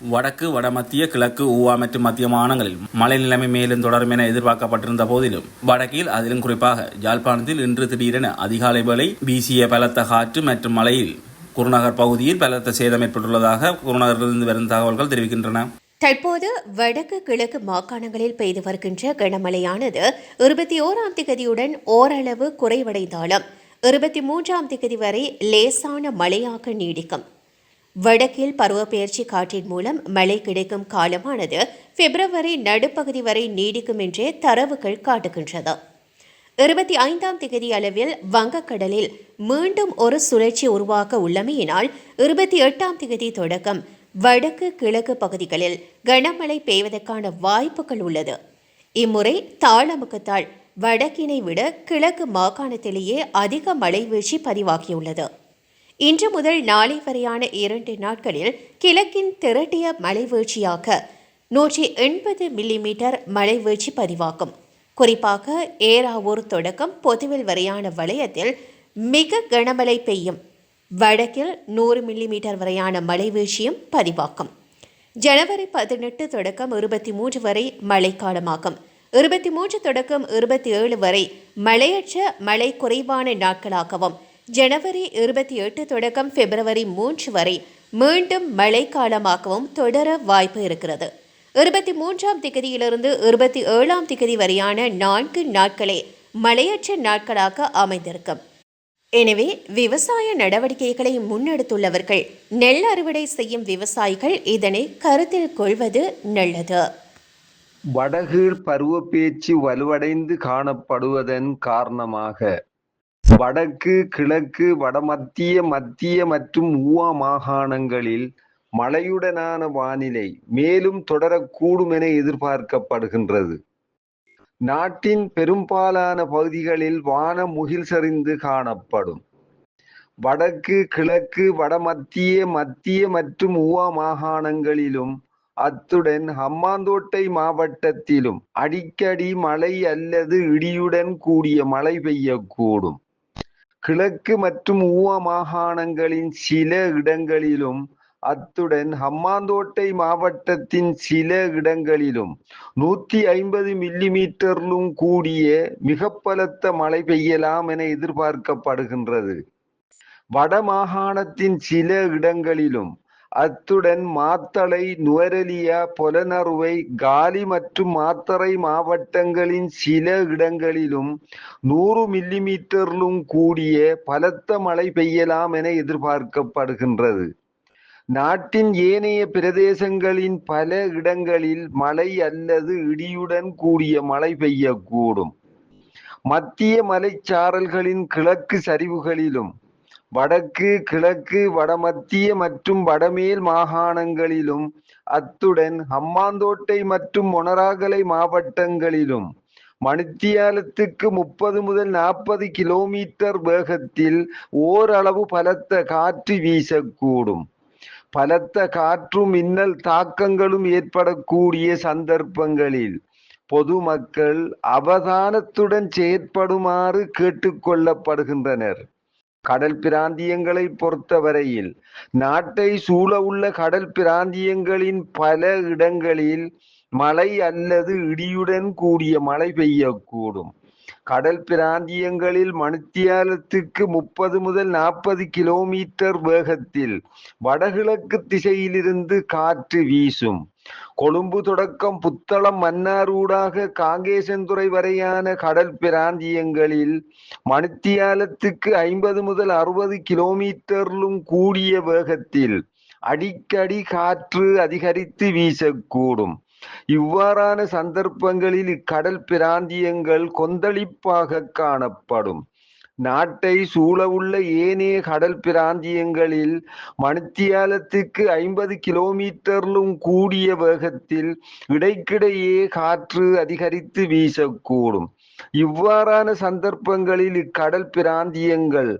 வடக்கு வடமத்திய கிழக்கு ஊவா மற்றும் மத்திய மாநிலங்களில் மழை நிலைமை மேலும் தொடரும் என எதிர்பார்க்கப்பட்டிருந்த போதிலும் வடக்கில் அதிலும் குறிப்பாக யாழ்ப்பாணத்தில் இன்று திடீரென அதிகாலை வேளை வீசிய பலத்த காற்று மற்றும் மழையில் குருநகர் பகுதியில் பலத்த சேதம் ஏற்பட்டுள்ளதாக குருநகரிலிருந்து வரும் தகவல்கள் தெரிவிக்கின்றன. தற்போது வடக்கு கிழக்கு மாகாணங்களில் பெய்து வருகின்ற கனமழையானது இருபத்தி ஓராம் திகதியுடன் ஓரளவு குறைவடைந்தாலும் இருபத்தி மூன்றாம் திகதி வரை லேசான மழையாக நீடிக்கும். வடக்கில் பருவப்பெயர்ச்சி காற்றின் மூலம் மழை கிடைக்கும் காலமானது பிப்ரவரி நடுப்பகுதி வரை நீடிக்கும் என்றே தரவுகள் காட்டுகின்றது. இருபத்தி ஐந்தாம் திகதி அளவில் வங்கக்கடலில் மீண்டும் ஒரு சுழற்சி உருவாக்க உள்ளமையினால் இருபத்தி எட்டாம் திகதி தொடக்கம். வடக்கு கிழக்கு பகுதிகளில் கனமழை பெய்வதற்கான வாய்ப்புகள் உள்ளது. இம்முறை தாளமுகத்தால் வடக்கினை விட கிழக்கு மாகாணத்திலேயே அதிக மழை வீழ்ச்சி பதிவாகியுள்ளது. இன்று முதல் நாளை வரையான இரண்டு நாட்களில் கிழக்கின் திரட்டிய மழை வீழ்ச்சியாக நூற்றி எண்பது மில்லிமீட்டர் மழை வீழ்ச்சி பதிவாகும். குறிப்பாக ஏராவூர் தொடக்கம் பொதுவில் வரையான வளையத்தில் மிக கனமழை பெய்யும். வடக்கில் நூறு மில்லிமீட்டர் வரையான மழை வீழ்ச்சியும் பதிவாகும். ஜனவரி பதினெட்டு தொடக்கம் இருபத்தி மூன்று வரை மழைக்காலமாகும் இருபத்தி மூன்று தொடக்கம் இருபத்தி ஏழு வரை மழையற்ற மழை குறைவான நாட்களாகவும் ஜனவரி இருபத்தி எட்டு தொடக்கம் பிப்ரவரி மூன்று வரை மீண்டும் மழைக்காலமாகவும் தொடர வாய்ப்பு இருக்கிறது. இருபத்தி மூன்றாம் திகதியிலிருந்து இருபத்தி ஏழாம் திகதி வரையான நான்கு நாட்களே மழையற்ற நாட்களாக அமைந்திருக்கும். எனவே விவசாய நடவடிக்கைகளை முன்னெடுத்துள்ளவர்கள் நெல் அறுவடை செய்யும் விவசாயிகள் இதனை கருத்தில் கொள்வது நல்லது. வடகீழ் பருவப்பேச்சு வலுவடைந்து காணப்படுவதன் காரணமாக வடக்கு கிழக்கு வடமத்திய மத்திய மற்றும் ஊவா மாகாணங்களில் மழையுடனான வானிலை மேலும் தொடரக்கூடும் என எதிர்பார்க்கப்படுகின்றது. நாட்டின் பெரும்பாலான பகுதிகளில் வானம் முகில் சரிந்து காணப்படும். வடக்கு கிழக்கு வடமத்திய மத்திய மற்றும் ஊவா மாகாணங்களிலும் அத்துடன் ஹம்மாந்தோட்டை மாவட்டத்திலும் அடிக்கடி மழை அல்லது இடியுடன் கூடிய மழை பெய்யக்கூடும். கிழக்கு மற்றும் ஊவ மாகாணங்களின் சில இடங்களிலும் அத்துடன் ஹம்மாந்தோட்டை மாவட்டத்தின் சில இடங்களிலும் நூத்தி ஐம்பது மில்லிமீட்டரிலும் கூடிய மிக பலத்த மழை பெய்யலாம் என எதிர்பார்க்கப்படுகின்றது. வட மாகாணத்தின் சில இடங்களிலும் அத்துடன் மாத்தளை நுவரெலியா பொலனறுவை காலி மற்றும் மாத்தறை மாவட்டங்களின் சில இடங்களிலும் நூறு மில்லிமீட்டரிலும் கூடிய பலத்த மழை பெய்யலாம் என எதிர்பார்க்கப்படுகின்றது. நாட்டின் ஏனைய பிரதேசங்களின் பல இடங்களில் மழை அல்லது இடியுடன் கூடிய மழை பெய்யக்கூடும். மத்திய மலைச்சாரல்களின் கிழக்கு சரிவுகளிலும் வடக்கு கிழக்கு வடமத்திய மற்றும் வடமேல் மாகாணங்களிலும் அத்துடன் ஹம்மாந்தோட்டை மற்றும் மொனராகலை மாவட்டங்களிலும் மணித்தியாலத்துக்கு முப்பது முதல் நாற்பது கிலோமீட்டர் வேகத்தில் ஓரளவு பலத்த காற்று வீசக்கூடும். பலத்த காற்றும் மின்னல் தாக்கங்களும் ஏற்படக்கூடிய சந்தர்ப்பங்களில் பொதுமக்கள் அவதானத்துடன் செயற்படுமாறு கேட்டுக்கொள்ளப்படுகின்றனர் கடல் பிராந்தியங்களை பொறுத்தவரையில் நாட்டை சூழ உள்ள கடல் பிராந்தியங்களின் பல இடங்களில் மழை அல்லது இடியுடன் கூடிய மழை பெய்யக்கூடும். கடல் பிராந்தியங்களில் மணித்தியாலத்துக்கு முப்பது முதல் நாற்பது கிலோமீட்டர் வேகத்தில் வடகிழக்கு திசையிலிருந்து காற்று வீசும். கொழும்பு தொடக்கம் புத்தளம் மன்னாரூடாக காங்கேசன்துறை வரையான கடல் பிராந்தியங்களில் மணித்தியாலத்துக்கு ஐம்பது முதல் அறுபது கிலோமீட்டரிலும் கூடிய வேகத்தில் அடிக்கடி காற்று அதிகரித்து வீசக்கூடும். இவ்வாறான சந்தர்ப்பங்களில் இக்கடல் பிராந்தியங்கள் கொந்தளிப்பாக காணப்படும். நாட்டை சூழவுள்ள ஏனைய கடல் பிராந்தியங்களில் மணித்தியாலத்துக்கு ஐம்பது கிலோமீட்டரிலும் கூடிய வேகத்தில் இடைக்கிடையே காற்று அதிகரித்து வீசக்கூடும். இவ்வாறான சந்தர்ப்பங்களில் இக்கடல் பிராந்தியங்கள்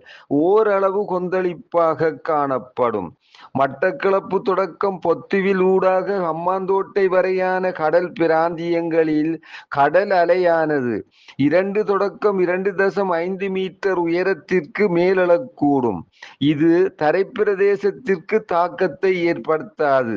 ஓரளவு கொந்தளிப்பாக காணப்படும். மட்டக்களப்பு தொடக்கம் பொத்துவில் ஊடாக அம்மாந்தோட்டை வரையான கடல் பிராந்தியங்களில் கடல் அலையானது இரண்டு தொடக்கம் இரண்டு தசம் ஐந்து மீட்டர் உயரத்திற்கு மேலெழக்கூடும். இது தரைப்பிரதேசத்திற்கு தாக்கத்தை ஏற்படுத்தாது.